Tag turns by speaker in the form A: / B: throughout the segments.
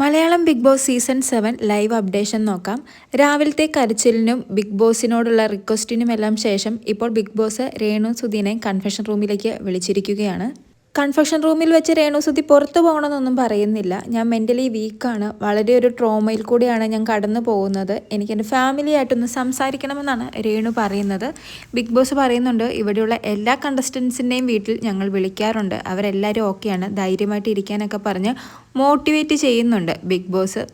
A: Malayalam Bigg Boss season seven live updation നോക്കാം. രാവിലത്തെ കരച്ചിലിനും ബിഗ് ബോസിനോടുള്ള റിക്വസ്റ്റിനുമെല്ലാം ശേഷം ഇപ്പോൾ ബിഗ് ബോസ് രേണു സുധീനെ കൺഫെഷൻ റൂമിലേക്ക് വിളിച്ചിരിക്കുകയാണ്. കൺഫെഷൻ റൂമിൽ വെച്ച് രേണുസുതി പുറത്തു പോകണമെന്നൊന്നും പറയുന്നില്ല. ഞാൻ മെന്റലി വീക്കാണ് വളരെ ഒരു ട്രോമയിൽ കൂടിയാണ് ഞാൻ കടന്നു പോകുന്നത്. എനിക്ക് എന്റെ ഫാമിലി ആയിട്ടൊന്ന് സംസാരിക്കണമെന്നാണ് രേണു പറയുന്നത്. ബിഗ് ബോസ് പറയുന്നുണ്ട് ഇവിടെയുള്ള എല്ലാ കണ്ടസ്റ്റൻസിന്റെയും വീട്ടിൽ ഞങ്ങൾ വിളിക്കാറുണ്ട്. അവരെല്ലാവരും ഓക്കെയാണ് ധൈര്യമായിട്ട് ഇരിക്കാനൊക്കെ പറഞ്ഞ് മോട്ടിവേറ്റ് ചെയ്യുന്നുണ്ട് ബിഗ് ബോസ്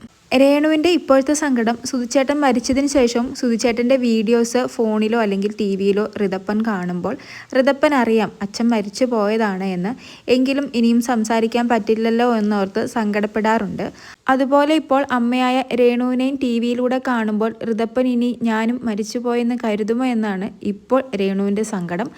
A: രേണുവിന്റെ ഇപ്പോഴത്തെ സങ്കടം സുധിച്ചേട്ടൻ മരിച്ചതിന് ശേഷം സുധിച്ചേട്ടന്റെ വീഡിയോസ് ഫോണിലോ അല്ലെങ്കിൽ ടി വിയിലോ ഋതപ്പൻ കാണുമ്പോൾ ഋതപ്പൻ അറിയാം അച്ഛൻ മരിച്ചു പോയതാണ് എന്ന്. എങ്കിലും ഇനിയും സംസാരിക്കാൻ പറ്റില്ലല്ലോ എന്നോർത്ത് സങ്കടപ്പെടാറുണ്ട്. അതുപോലെ ഇപ്പോൾ അമ്മയായ രേണുവിനെയും ടി വിയിലൂടെ കാണുമ്പോൾ ഋതപ്പൻ ഇനി ഞാനും മരിച്ചുപോയെന്ന് കരുതുമോ എന്നാണ് ഇപ്പോൾ രേണുവിന്റെ സങ്കടം.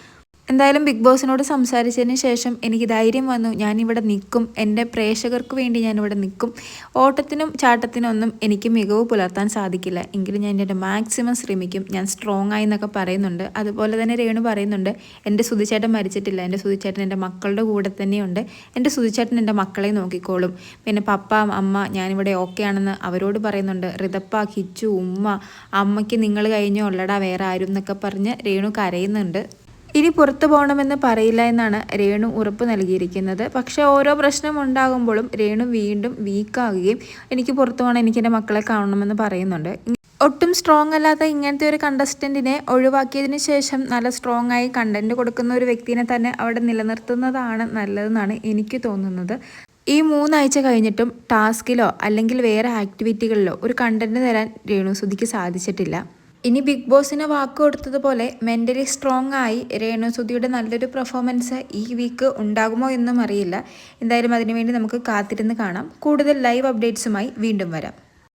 A: എന്തായാലും ബിഗ് ബോസിനോട് സംസാരിച്ചതിന് ശേഷം എനിക്ക് ധൈര്യം വന്നു. ഞാനിവിടെ നിൽക്കും. എന്റെ പ്രേക്ഷകർക്ക് വേണ്ടി ഞാനിവിടെ നിൽക്കും. ഓട്ടത്തിനും ചാട്ടത്തിനും ഒന്നും എനിക്ക് മികവ് പുലർത്താൻ സാധിക്കില്ല. എങ്കിലും ഞാൻ എന്റെ മാക്സിമം ശ്രമിക്കും. ഞാൻ സ്ട്രോങ് ആയി എന്നൊക്കെ പറയുന്നുണ്ട്. അതുപോലെ തന്നെ രേണു പറയുന്നുണ്ട് എന്റെ സുതിച്ചേട്ടൻ മരിച്ചിട്ടില്ല. എന്റെ സുതിച്ചേട്ടൻ എന്റെ മക്കളുടെ കൂടെ തന്നെയുണ്ട്. എന്റെ സുതിച്ചേട്ടൻ എന്റെ മക്കളെ നോക്കിക്കോളും. പിന്നെ പപ്പ അമ്മ ഞാനിവിടെ ഓക്കെ ആണെന്ന് അവരോട് പറയുന്നുണ്ട്. റിതപ്പ കിച്ചു ഉമ്മ അമ്മയ്ക്ക് നിങ്ങൾ കഴിഞ്ഞോ? ഉള്ളടാ വേറെ ആരും എന്നൊക്കെ പറഞ്ഞ് രേണു കരയുന്നുണ്ട്. ഇനി പുറത്തു പോകണമെന്ന് പറയില്ല എന്നാണ് രേണു ഉറപ്പ് നൽകിയിരിക്കുന്നത്. പക്ഷേ ഓരോ പ്രശ്നം ഉണ്ടാകുമ്പോഴും രേണു വീണ്ടും വീക്കാകുകയും എനിക്ക് പുറത്തു പോകണം എനിക്ക് എന്റെ മക്കളെ കാണണമെന്ന് പറയുന്നുണ്ട്. ഒട്ടും സ്ട്രോങ് അല്ലാത്ത ഇങ്ങനത്തെ ഒരു കണ്ടസ്റ്റന്റിനെ ഒഴിവാക്കിയതിന് ശേഷം നല്ല സ്ട്രോങ് ആയി കണ്ടന്റ് കൊടുക്കുന്ന ഒരു വ്യക്തിനെ തന്നെ അവിടെ നിലനിർത്തുന്നതാണ് നല്ലതെന്നാണ് എനിക്ക് തോന്നുന്നത്. ഈ മൂന്നാഴ്ച കഴിഞ്ഞിട്ടും ടാസ്കിലോ അല്ലെങ്കിൽ വേറെ ആക്ടിവിറ്റികളിലോ ഒരു കണ്ടന്റ് തരാൻ രേണുസുതിക്ക് സാധിച്ചിട്ടില്ല. ഇനി ബിഗ് ബോസിന് വാക്ക് കൊടുത്തതുപോലെ മെന്റലി സ്ട്രോങ് ആയി രേണുസുതിയുടെ നല്ലൊരു പെർഫോമൻസ് ഈ വീക്ക് ഉണ്ടാകുമോ എന്നും അറിയില്ല. എന്തായാലും അതിനുവേണ്ടി നമുക്ക് കാത്തിരുന്ന് കാണാം. കൂടുതൽ ലൈവ് അപ്ഡേറ്റ്സുമായി വീണ്ടും വരാം.